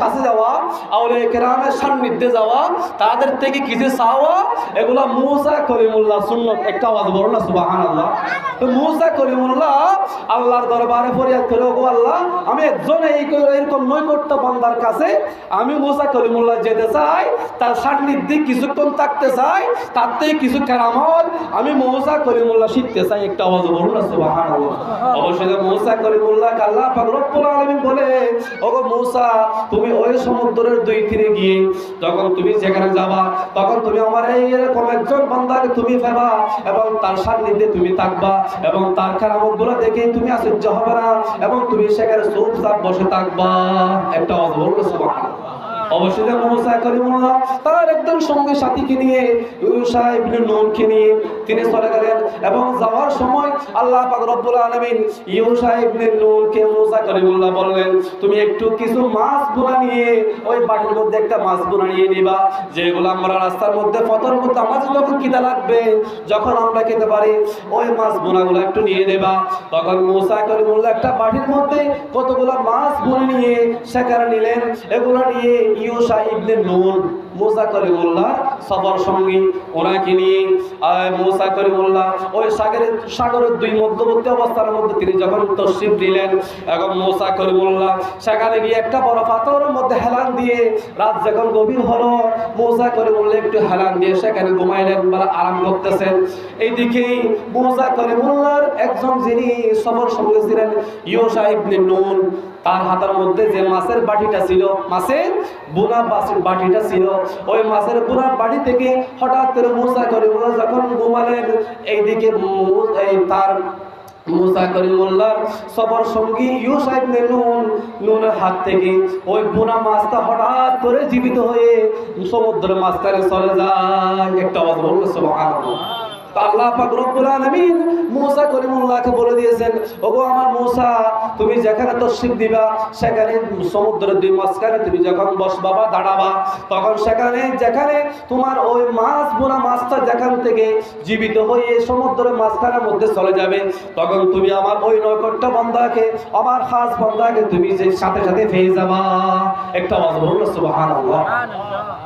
কাছে যাওয়া তাদের থেকে চাওয়া একটা আওয়াজ করিমুল্লাহ আল্লাহর দরবারে আল্লাহ, আমি একজন এই এরকম বান্দার কাছে, আমি মুসা করিমুল্লাহ যেতে চাই, তার সান্নিধ্যে কিছুক্ষণ থাকতে চাই, তার থেকে কিছু কেরামত আমি মৌসা করিমুল্লাহ শিখতে চাই, একটা আওয়াজ বলুন না, সুবহানাল্লাহ। অবশ্যই মৌসা করিমুল্লাহ আল্লাহ পাক রব্বুল আলামিন বলে, ওগো মৌসা, তুমি ওই সমুদ্রের দুই তীরে গিয়ে যখন তুমি যেখানে যাবা, তখন তুমি আমার এই এরকম একজন বান্দাকে তুমি পাবা এবং তার সান্নিধ্যে তুমি থাকবা এবং তার কারামতগুলো দেখে তুমি আশ্চর্য হবে না এবং তুমি সেখানে চুপচাপ বসে থাকবা। একটা অদ্ভুত বলুন অবশ্যই মুসা করিমুল্লাহ তার একজন সঙ্গে সাথীকে নিয়ে ইউসা ইবনে নূনকে নিয়ে তিনি চলে গেলেন এবং যাওয়ার সময় আল্লাহ পাক রব্বুল আলামিন ইউসা ইবনে নূনকে মুসা করিমুল্লাহ বললেন, তুমি একটু কিছু মাছ বোনা নিয়ে, ওই বাটির মধ্যে একটা মাছ বোনা নিয়ে নিবা। যেগুলো আমরা রাস্তার মধ্যে পথের মধ্যে, আমাদের যখন খিদা লাগবে, যখন আমরা খেতে পারি, ওই মাছ বোনাগুলো একটু নিয়ে নেবা। তখন মুসা করিমুল্লাহ একটা বাটির মধ্যে কতগুলো মাছ বনে নিয়ে সেখানে নিলেন। এগুলো নিয়ে ইউসা ইবনে নুন মুসা করিমুল্লাহ সবার সঙ্গী। ওনাকে নিয়ে? মুসা করিমুল্লাহ, ওই সাগরের সাগরের দুই মধ্যবর্তী অবস্থার মধ্যে তিনি যখন তশরিফ দিলেন এবং মুসা করিমুল্লাহ, সেখানে গিয়ে একটা বড় পাথরের মধ্যে হেলান দিয়ে রাত যখন গভীর হলো, মুসা করিমুল্লাহ একটু হেলান দিয়ে সেখানে ঘুমাইলেন বা আরাম করতেছেন। এইদিকে মুসা করিমুল্লাহর একজন যিনি সফর সঙ্গে ছিলেন ইউসা ইবনে নুন, তার হাতের মধ্যে যে মাছের বাটিটা ছিল, মাছের বুনা বাটিটা ছিল ওই মাছের পুরা বাড়ি থেকে হঠাৎ করে মুসা ওরা যখন ঘুমালেন, এইদিকে এই তার সবার সঙ্গী হাত থেকে ওই মাছটা হঠাৎ করে জীবিত হয়ে সমুদ্রের মাঝখানে চলে যায়। একটা আওয়াজ বলল দিবা, সেখানে সমুদ্রের তুমি যখন দাঁড়াবা, তখন সেখানে, যেখানে তোমার ওই মাছ বোনা মাছটা যেখান থেকে জীবিত হয়ে সমুদ্রের মাঝখানের মধ্যে চলে যাবে, তখন তুমি আমার ওই নৈকট্য বন্ধাকে আমার খাস বন্ধাকে তুমি সাথে সাথে পেয়ে যাবা। একটা আওয়াজ বলল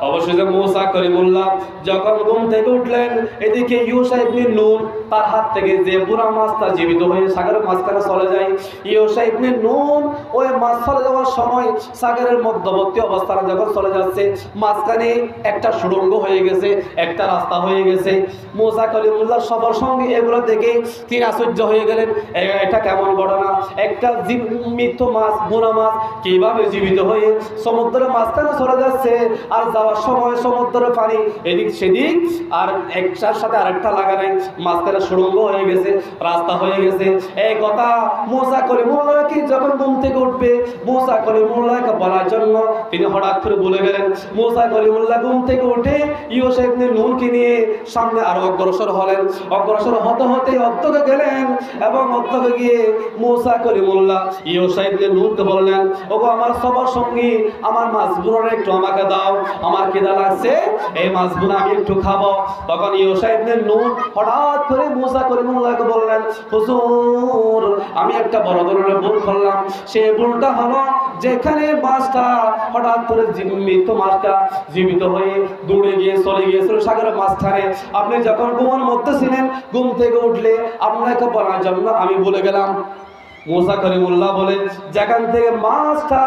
অবশ্যই যে মুসা করিমুল্লাহ যখন ঘুম থেকে উঠলেন, এদিকে ইউসা ইবনে নুন তার হাত থেকে যে বুড়া মাছটা জীবিত হয়ে সাগরের মাঝখানে চলে যায়। ইউসা ইবনে নুন ওই মাছ চলে যাওয়ার সময় সাগরের মধ্যবর্তী অবস্থানে যখন চলে যাচ্ছে, মাঝখানে একটা সুড়ঙ্গ হয়ে গেছে, একটা রাস্তা হয়ে গেছে। মুসা কলিমুল্লাহ সবার সঙ্গে এগুলো দেখে তিনি আশ্চর্য হয়ে গেলেন এটা কেমন ঘটনা? একটা মৃত মাছ, বুড়া মাছ কীভাবে জীবিত হয়ে সমুদ্রের মাঝখানে চলে যাচ্ছে আর যাওয়ার সময় সমুদ্রের পানি। এদিক সেদিক আর একটার সাথে আরেকটা লাগা নাই। মাঝখানে সুড়ঙ্গ হয়ে গেছে, রাস্তা হয়ে গেছে। এই কথা মোসা করে মোল্লাকে যখন ঘুম থেকে উঠবে, মোসা করে মোল্লাকে বলার জন্য তিনি হঠাৎ করে বলে গেলেন, মোসা করে মোল্লা ঘুম থেকে উঠে ইউসা ইবনে নুনকে নিয়ে সামনে আরও অগ্রসর হলেন। অগ্রসর হতে হতে অধ্যকে গেলেন এবং অধ্যকে গিয়ে মোসা করে মোল্লা ইউসা ইবনে নুনকে বললেন, ওগো আমার সবার সঙ্গী আমার মাছগুলোর একটু আমাকে দাও, আমার খিদা লাগছে, এই মাছগুলো আমি একটু খাব। তখন ইবনে হঠাৎ করে মোসা বললেন, হুজুর, আমি একটা বড় ধরনের করলাম। হলো যেখানে মাছটা হঠাৎ করে মৃত মাছটা জীবিত হয়ে দৌড়ে গিয়ে চলে গিয়েছিল সাগরের মাঝখানে। আপনি যখন ঘুমার মধ্যে ছিলেন, ঘুম থেকে উঠলে আপনাকে বলার জন্য আমি বলে গেলাম মোসা করিমুল্লাহ বলে যেখান থেকে মাছটা,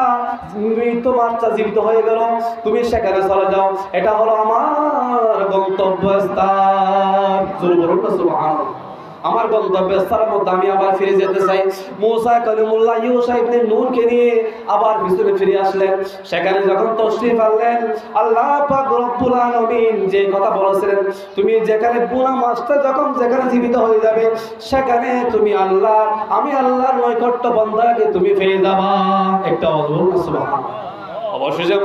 মৃত মাছটা জীবিত হয়ে গেল, তুমি সেখানে চলে যাও। এটা হলো আমার গন্তব্য স্থান বলুন না আমার গন্তব্যস্থানের মধ্যে আমি আবার ফিরে যেতে চাই। মোসা কলিমুল্লাহ ইউসা ইবনে নূরকে নিয়ে আবার পিছনে ফিরে আসলেন। সেখানে যখন তশরিফ আনলেন, আল্লাহ পাক রব্বুল আলামিন যে কথা বলেছিলেন, তুমি যেখানে বুনা মাছটা যখন যেখানে জীবিত হয়ে যাবে, সেখানে তুমি আল্লাহ, আমি আল্লাহর নৈকট্য বন্ধাকে তুমি পেয়ে যাবা। একটা অদ্ভুত সুবহানাল্লাহ। অবশেষে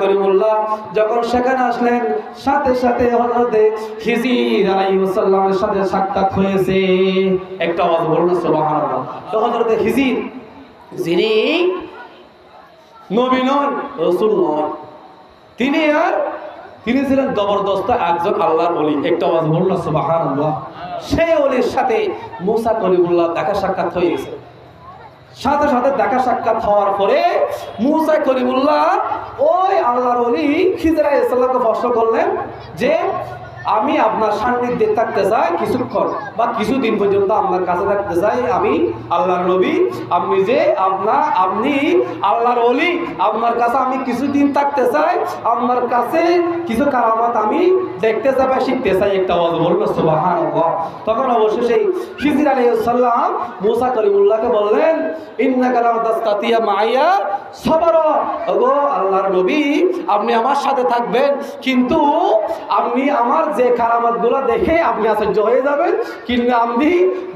করিমুল্লাহ যখন সেখানে আসলেন, সাথে সাথে হযরতে খিজির আলাইহিস সালামের সাথে সাক্ষাৎ হয়েছে। একটা আওয়াজ বলুন, সুবহানাল্লাহ। তো হযরতে খিজির, যিনি নবী নন নন, তিনি আর তিনি ছিলেন জবরদস্ত একজন আল্লাহর ওলি। একটা আওয়াজ বলুন, সুবহানাল্লাহ। সেই ওলির সাথে মুসা করিমুল্লাহ দেখা সাক্ষাৎ হয়ে গেছে। সাথে সাথে দেখা সাক্ষাৎ হওয়ার পরে মুসা করিমুল্লাহ ওই আল্লাহর অলি খিজরা ইসলামকে প্রশ্ন করলেন যে আমি আপনার সান্নিধ্যে থাকতে চাই কিছুক্ষণ বা কিছুদিন পর্যন্ত আপনার কাছে থাকতে চাই আমি আল্লাহর নবী। আপনি যে আপনার, আপনি আল্লাহর অলি আপনার কাছে আমি কিছুদিন থাকতে চাই, আপনার কাছে কিছু কারামাত আমি দেখতে চাই বা শিখতে চাই, একটা আওয়াজ বলল সুবাহান তখন অবশ্যই সেই খিজির আলাইসাল্লাম মুসা করিমুল্লাহকে বললেন ইন্না কালাম মাইয়া সবার। আল্লাহর নবী, আপনি আমার সাথে থাকবেন, কিন্তু আপনি আমার যে কারামাতগুলো দেখে আপনি আশ্চর্য হয়ে যাবেন। কিন্তু আপনি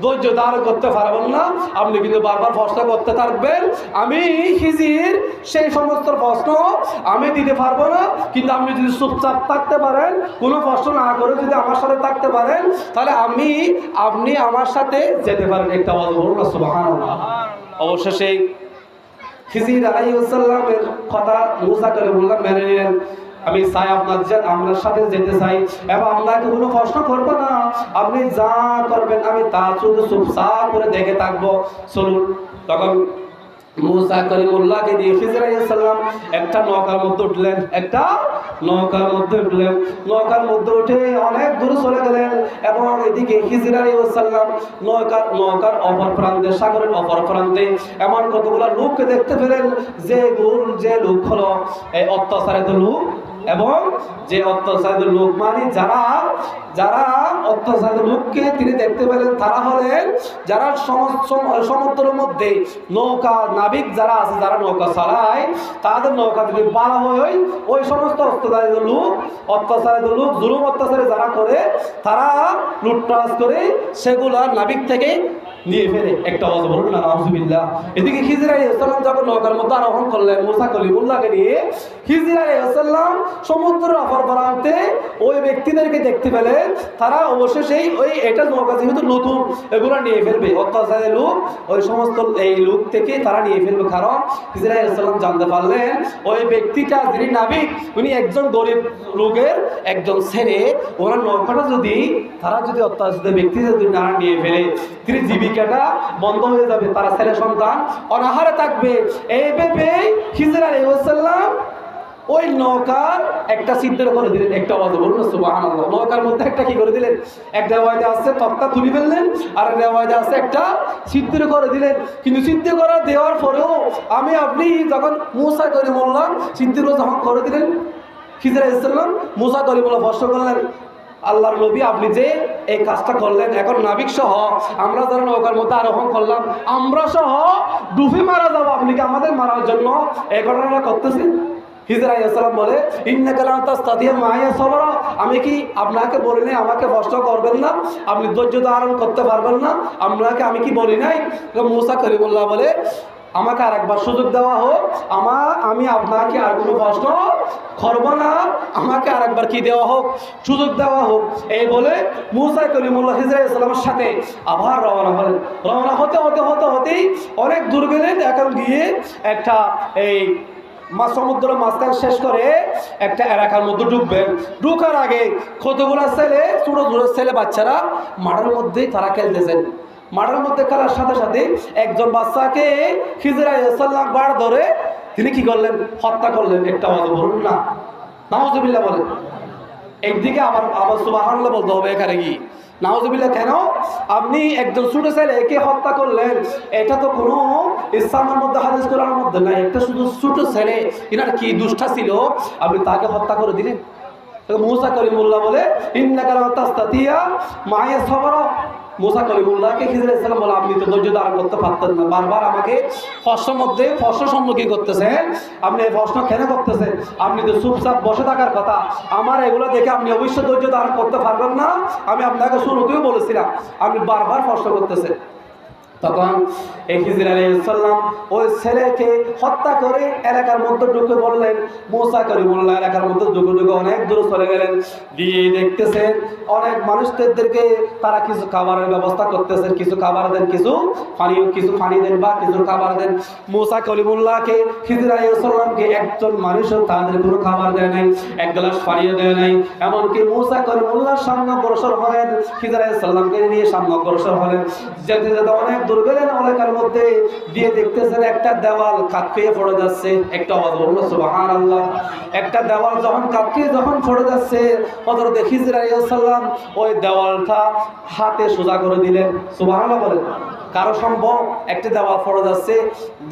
ধৈর্য ধারণ করতে পারবেন না। আপনি কিন্তু বারবার প্রশ্ন করতে থাকবেন, আমি হিজির সেই সমস্ত প্রশ্ন আমি দিতে পারব না। কিন্তু আপনি যদি চুপচাপ থাকতে পারেন, কোনো প্রশ্ন না করে যদি আমার সাথে থাকতে পারেন, তাহলে আমি, আপনি আমার সাথে যেতে পারেন। একটা বলুন সেই খিজির আলাইসাল্লামের কথা মুসা করে বললাম মেনে নিলেন। আমি চাই আপনার যে আপনার সাথে যেতে চাই। এবং আপনাকে কোনো প্রশ্ন করব না। আপনি যা করবেন, আমি তা শুধু চুপচাপ করে দেখে থাকব। চলুন, তখন একটা নৌকার মধ্যে উঠলেন, একটা নৌকার মধ্যে উঠলেন। নৌকার মধ্যে উঠে অনেক দূর চলে গেলেন এবং এদিকে নৌকার নৌকার সাগরের এমন লোককে দেখতে পেলেন। যে যে লোক হলো, এই অত্যাচারিত লোক এবং যে অত্যাচারিত লোক মানে যারা যারা অত্যাচারিত লোককে তিনি দেখতে পেলেন, তারা হলেন যারা সম- সম- সমুদ্রের মধ্যে নৌকা নাবিক যারা আছে, যারা নৌকা চালায়, তাদের নৌকা যদি পারা হয় ওই সমস্ত অত্যাচারিত লোক অত্যাচারিত লোক, জুলুম অত্যাচারে যারা করে, তারা লুটপাস করে সেগুলা নাবিক থেকে নিয়ে ফেলে। একটা বলুন না এদিকে যখন নৌকার মধ্যে আরোহণ করলেন, মুসা কলিমুল্লাহকে নিয়ে প্রান্তে ওই ব্যক্তিদেরকে দেখতে পেলেন তারা অবশেষেই ওই এটা নৌকা যেহেতু নতুন, এগুলো নিয়ে ফেলবে। অত্যাচারের লোক, ওই সমস্ত এই লোক থেকে তারা নিয়ে ফেলবে। কারণ খিজির ইসলাম জানতে পারলেন, ওই ব্যক্তিটা যিনি নাবিক, উনি একজন গরিব লোকের একজন ছেলে। ওনার নৌকাটা যদি, তারা যদি অত্যাচারিত ব্যক্তি যদি না নিয়ে ফেলে, তিনি জীবিকাটা বন্ধ হয়ে যাবে, তারা ছেলে সন্তান। অনাহারে থাকবে। এই ভেবে খিজির আলাইসাল্লাম ওই নৌকার একটা সিদ্ধের করে দিলেন, একটা আওয়াজ বলুন সুবহানাল্লাহ। নৌকার মধ্যে একটা কি করে দিলেন? একটা ওয়াইদে আছে, তক্তা তুলি ফেললেন, আর একটা ওয়াইদে আছে, একটা সিদ্ধের করে দিলেন। কিন্তু সিদ্ধ করা দেওয়ার পরেও আমি, আপনি যখন মুসা করে বললাম সিদ্ধ যখন করে দিলেন খিজির ইসলাম মুসা করে বলে প্রশ্ন করলেন আল্লাহর নবী আপনি যে এই কাজটা করলেন, এখন নাবিক সহ আমরা যারা নৌকার মধ্যে আরোহণ করলাম, আমরা সহ ডুবি মারা যাব। আপনি কি আমাদের মারার জন্য এই ঘটনাটা করতেছেন? হিজরা ইসলাম বলে সবর। আমি কি আপনাকে বলি নাই, আমাকে কষ্ট করবেন না? আপনি ধৈর্য ধারণ করতে পারবেন না? আপনাকে আমি কি বলি নাই? মৌসা করিমুল্লাহ বলে, আমাকে আর একবার সুযোগ দেওয়া হোক। আমার আমি আপনাকে আর কোনো প্রশ্ন করব না আমাকে আর একবার কি দেওয়া হোক? সুযোগ দেওয়া হোক। এই বলে মুসাই কলিমুল্লাহ ইসলামের সাথে আবার রওনা হলেন। রওনা হতে হতে হতে, হতেই অনেক দূর গেলেন এখন গিয়ে একটা এই মা সমুদ্র মাঝখান শেষ করে একটা এলাকার মধ্যে ঢুকবেন। ঢুকার আগে কতগুলো ছেলে, ছোটো ছোটো ছেলে বাচ্চারা মাঠের মধ্যেই তারা খেলতেছেন। মাঠের মধ্যে খেলার সাথে সাথে একজন বাচ্চাকে খিজরা সাল্লাম বার ধরে তিনি কি করলেন? হত্যা করলেন, একটা আওয়াজ বলুন না। নামজবিল্লা বলেন একদিকে আবার আবার সুবাহান্লা বলতে হবে এখানে কি নাওজবিল্লা কেন? আপনি একজন ছোট ছেলেকে হত্যা করলেন? এটা তো কোনো ইসলামের মধ্যে, হাদিস করার মধ্যে নাই। একটা শুধু ছোট ছেলে, এনার কি দুষ্টা ছিল? আপনি তাকে হত্যা করে দিলেন? মুসা করিমুল্লাহ বলে ইন্নাকালাস্তাতিয়া মায়ের সবর। মুসা কলিমুল্লাহকে খিজির ইসলাম বলে, আপনি তো ধৈর্য ধারণ করতে পারতেন না। বারবার আমাকে প্রশ্নের মধ্যে প্রশ্ন সম্মুখীন করতেছেন। আপনি এই প্রশ্ন কেন করতেছেন? আপনি তো চুপচাপ বসে থাকার কথা। আমার এগুলো দেখে আপনি অবশ্যই ধৈর্য ধারণ করতে পারবেন না। আমি আপনাকে শুরুতেও বলেছিলাম, আপনি বারবার ফসল করতেছেন। তখন এই খিজির আলাইসাল্লাম ওই ছেলেকে হত্যা করে এলাকার মধ্যে ঢুকে বললেন মোসা করিমুল্লাহ এলাকার মধ্যে ঢুকে ঢুকে অনেক দূরে চলে গেলেন। দিয়ে দেখতেছেন অনেক মানুষদেরকে তারা কিছু খাবারের ব্যবস্থা করতেছেন, কিছু খাবার দেন, কিছু পানীয় কিছু পানি দেন বা কিছু খাবার দেন। মোসা কলিমুল্লাহকে খিজির আলাইসাল্লামকে একজন মানুষও তাদের কোনো খাবার দেয় নাই, এক গ্লাস পানিও দেয় নাই। এমনকি মোসা কলিমুল্লাহর সামনে অগ্রসর হলেন খিজির আলাইসাল্লামকে নিয়ে সামনে অগ্রসর হলেন। যেতে যেতে অনেক দুর্গের এলাকার মধ্যে দিয়ে দেখতেছেন, একটা দেওয়াল কাঁকিয়ে পড়ে যাচ্ছে, একটা আওয়াজ বলল সুবাহান আল্লাহ একটা দেওয়াল যখন কাঁকিয়ে যখন পড়ে যাচ্ছে হজরত খিজর আলাইসাল্লাম ওই দেওয়ালটা হাতে সোজা করে দিলেন। সুবাহান বলেন, কারও সম্ভব? একটা দেওয়াল পড়ে যাচ্ছে,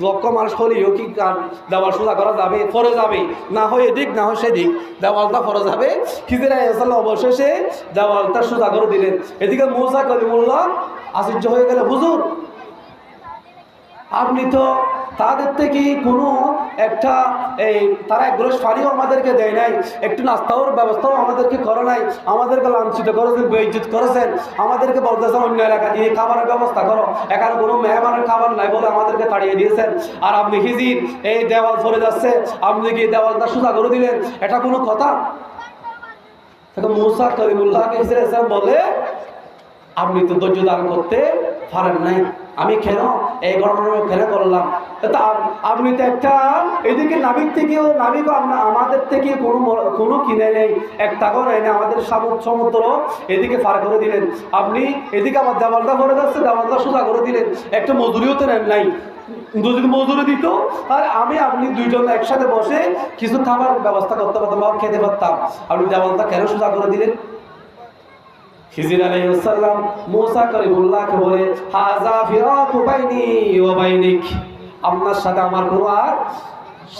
লক্ষ মানুষ হলেও কি দেওয়াল সোজা করা যাবে? পড়ে যাবে। না হয় এদিক, না হয় সেদিক। দেওয়ালটা পড়ে যাবে। খিজির আলাইসাল্লাম অবশেষে দেওয়ালটা সোজা করে দিলেন। এদিকে মৌসা করিমুল্লাহ আশ্চর্য হয়ে গেলে, হুজুর আপনি তো তাদের থেকে কোনো একটা এই, তারা এক গ্রস পানিও আমাদেরকে দেয় নাই, একটু নাস্তাওর ব্যবস্থাও আমাদেরকে করে নাই, আমাদেরকে লাঞ্ছিত করেছেন, বেইজ্জত করেছেন, আমাদেরকে বলতেছেন অন্য এলাকা দিয়ে খাবারের ব্যবস্থা করো, এখানে কোনো মেহমানের খাবার নাই বলে আমাদেরকে তাড়িয়ে দিয়েছেন। আর আপনি হিজির এই দেওয়াল পড়ে যাচ্ছে, আপনি কি দেওয়ালটা সোজা করে দিলেন, এটা কোনো কথা? তখন মুসা করিমুল্লাহকে বলে, আপনি তো ধৈর্য ধারণ করতে পারেন নাই। আমি কেন এই ঘটনা কেন করলাম। তা আপনি তো একটা এদিকে নাবিক থেকেও, নাবিক আমাদের থেকে কোনো কোনো কিনে নেই। এক টাকাও নেই আমাদের সামুদ্র সমুদ্র এদিকে পার করে দিলেন। আপনি এদিকে আমার দেওয়ালটা করে যাচ্ছে, দেওয়ালটা সোজা করে দিলেন। একটা মজুরিও তো নেন নাই। দুজন মজুরি দিত আর আমি আপনি দুইজন একসাথে বসে কিছু খাবার ব্যবস্থা করতে পারতাম খেতে পারতাম। আপনি দেওয়ালটা কেন সোজা করে দিলেন? খিজির আলাইহিসসালাম মুসা করিমুল্লাহকে বলে হাজা ফিরাকু বাইনি ওয়া বাইনিক। আপনার সাথে আমার কোনো আর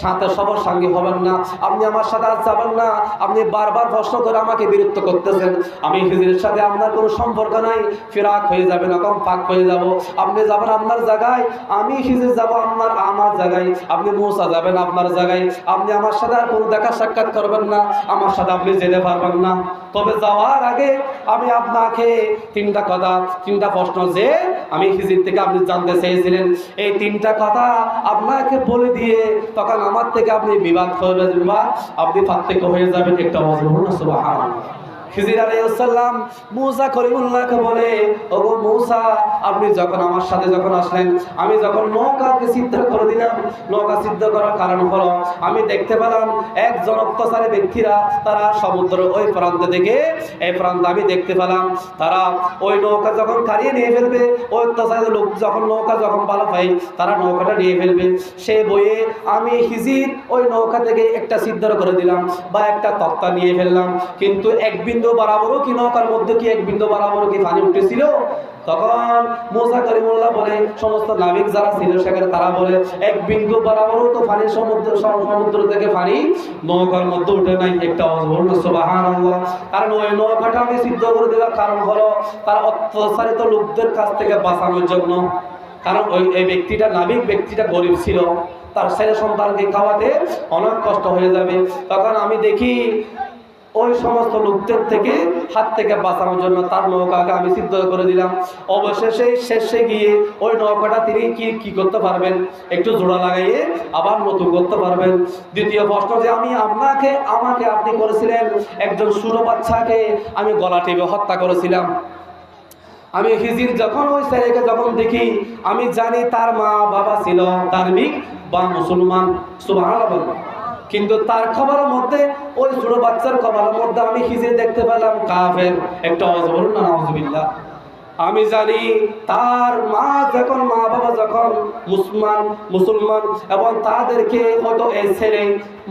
সাথে সবার সঙ্গে হবেন না। আপনি আমার সাথে আর যাবেন না। আপনি বারবার প্রশ্ন করে আমাকে বিরক্ত করতেছেন। আমি হিজিরের সাথে আপনার কোনো সম্পর্ক নাই। ফিরাক হয়ে যাবে না কম ফাঁক হয়ে যাব। আপনি যাবেন আপনার জায়গায়, আমি হিজির যাব আপনার আমার জায়গায়। আপনি মৌসা যাবেন আপনার জায়গায়। আপনি আমার সাথে আর কোনো দেখা সাক্ষাৎ করবেন না। আমার সাথে আপনি যেতে পারবেন না। তবে যাওয়ার আগে আমি আপনাকে তিনটা কথা, তিনটা প্রশ্ন যে আমি হিজির থেকে আপনি জানতে চেয়েছিলেন এই তিনটা কথা আপনাকে বলে দিয়ে তখন আমার থেকে আপনি বিবাদ করবেন বা আপনি পার্থক্য হয়ে যাবেন একটা না সুবহানাল্লাহ। খিজির আলাইহিসসালাম মুসা করিমুল্লাহকে বলে, ওগো মুসা, আপনি যখন আমার সাথে যখন আসলেন, আমি যখন নৌকাকে সিদ্ধ করে দিলাম, নৌকা সিদ্ধ করার কারণ হলো, আমি দেখতে পেলাম একজন অত্যাচারী ব্যক্তিরা, তারা সমুদ্র ওই প্রান্ত থেকে, এই প্রান্ত আমি দেখতে পেলাম। তারা ওই নৌকা যখন কারিয়ে নিয়ে ফেলবে, ওই অত্যাচারী লোক যখন নৌকা যখন ভালো পাই তারা নৌকাটা নিয়ে ফেলবে। সে বইয়ে আমি হিজির ওই নৌকা থেকে একটা সিদ্ধ করে দিলাম বা একটা তক্তা নিয়ে ফেললাম। কিন্তু এক বরাবরও কি নৌকার মধ্যে কি এক বিন্দু বরাবরও কি পানি উঠেছিল? তখন মোসা করিমুল্লাহ বলে, সমস্ত নাবিক যারা ছিল সেখানে তারা বলে, এক বিন্দু বরাবরও তো পানি সমুদ্র সমুদ্র থেকে পানি নৌকার মধ্যে উঠে নাই। একটা বলুন সুবাহান কারণ ওই নৌকাটা আমি সিদ্ধ করে দিলাম। কারণ হলো, তার অত্যাচারিত লোকদের কাছ থেকে বাঁচানোর জন্য। কারণ ওই, এই ব্যক্তিটা নাবিক, ব্যক্তিটা গরিব ছিল। তার ছেলে সন্তানকে খাওয়াতে অনেক কষ্ট হয়ে যাবে। তখন আমি দেখি ওই সমস্ত লোকদের থেকে হাত থেকে বাঁচানোর জন্য তার নৌকাকে আমি সিদ্ধ করে দিলাম। অবশেষে শেষে গিয়ে ওই নৌকাটা তিনি কি কি করতে পারবেন? একটু জোড়া লাগাইয়ে আবার নতুন করতে পারবেন। দ্বিতীয় প্রশ্ন যে আমি আপনাকে, আমাকে আপনি করেছিলেন? একজন সুর বাচ্চাকে আমি গলা টেপে হত্যা করেছিলাম। আমি হিজির যখন ওই ছেলেকে যখন দেখি, আমি জানি তার মা বাবা ছিল ধার্মিক বা মুসলমান, সুবহানাল্লাহ কিন্তু তার খবরের মধ্যে ছোট বাচ্চার কপালের মধ্যে আমি হিজির দেখতে পেলাম কাফের। একটা আওয়াজ বলুন না নাউজুবিল্লাহ। আমি জানি তার মা যখন, মা বাবা যখন মুসলমান মুসলমান এবং তাদেরকে হয়তো এই ছেলে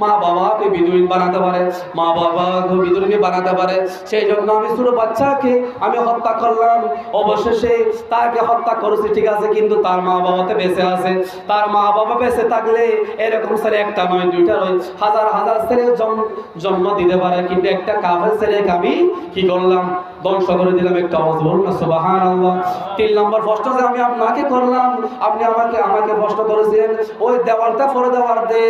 মা বাবাকে বিদুরিন বানাতে পারে, মা বাবাকে বিদুরিনী বানাতে পারে, সেই জন্য আমি ছোট বাচ্চাকে আমি হত্যা করলাম। অবশেষে তাকে হত্যা করেছি, ঠিক আছে, কিন্তু তার মা বাবাতে বেঁচে আছে। তার মা বাবা বেঁচে থাকলে এরকম ছেলে একটা নয়, দুইটা নয়, হাজার হাজার ছেলে জন্ম দিতে পারে। কিন্তু একটা কাফের ছেলেকে আমি কি করলাম? ধ্বংস করে দিলাম একটা বলুন না সুবহানাল্লাহ। তিন নম্বর প্রশ্ন যে আমি আপনাকে করলাম, আপনি আমাকে আমাকে প্রশ্ন করেছিলেন ওই দেওয়ালটা পরে দেওয়ার দে।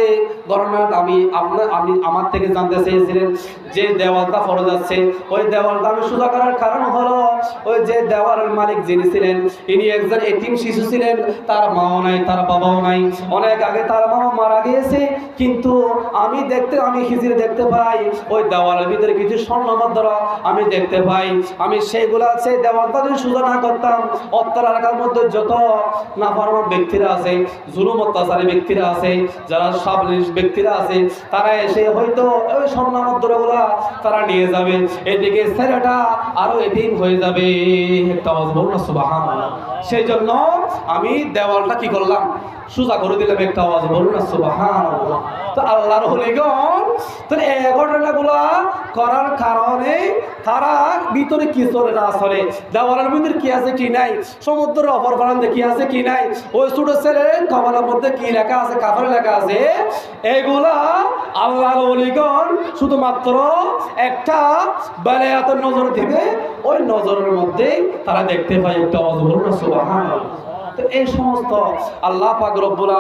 ঘটনা আমি আপনার আমি আমার থেকে জানতে চেয়েছিলেন যে দেওয়ালটা পরে যাচ্ছে। ওই দেওয়ালটা আমি সোজা করার কারণ হলো, ওই যে দেওয়ালের মালিক যিনি ছিলেন, ইনি একজন এতিম শিশু ছিলেন, তার মাও নাই, তার বাবাও নাই। অনেক আগে তার মা মারা গিয়েছে, কিন্তু আমি দেখতে, আমি হিজির দেখতে পাই, ওই দেওয়ালের ভিতরে কিছু স্বর্ণ মুদ্রা আমি দেখতে পাই। আমি সেইগুলা, সেই দেওয়ালটা যদি সোজা না করতাম অত্যার এলাকার মধ্যে যত নাফারমান ব্যক্তিরা আছে, জুলুম, অত্যাচারী ব্যক্তিরা আছে, যারা সব ব্যক্তিরা আছে, তারা এসে হয়তো ওই স্বর্ণ মুদ্রাগুলা তারা নিয়ে যাবে। এদিকে ছেলেটা আরও এদিন হয়ে যাবে। একটা না, সুবহানাল্লাহ। সেই জন্য আমি দেওয়ালটা কি করলাম? সোজা করে দিলাম একটা আওয়াজ, বলুন না, সুবহানাল্লাহ। তো আল্লাহর হলিগণ তো এই ঘটনাগুলা করার কারণে তারা ভিতরে কি চলে, না চলে? দেওয়ালের ভিতরে কি আছে, কি নাই? সমুদ্রের অপর প্রান্তে কি আছে, কি নাই? ওই ছোট ছেলে কপালের মধ্যে কি লেখা আছে কাপড়ে লেখা আছে? এগুলা আল্লাহর হলিগণ শুধুমাত্র একটা বেলায়াতের নজর দিবে ওই নজরের মধ্যে তারা দেখতে পায় একটা আওয়াজ, বলুন না, সুবহানাল্লাহ। তো এই সমস্ত আল্লাহ পাক রব্বুল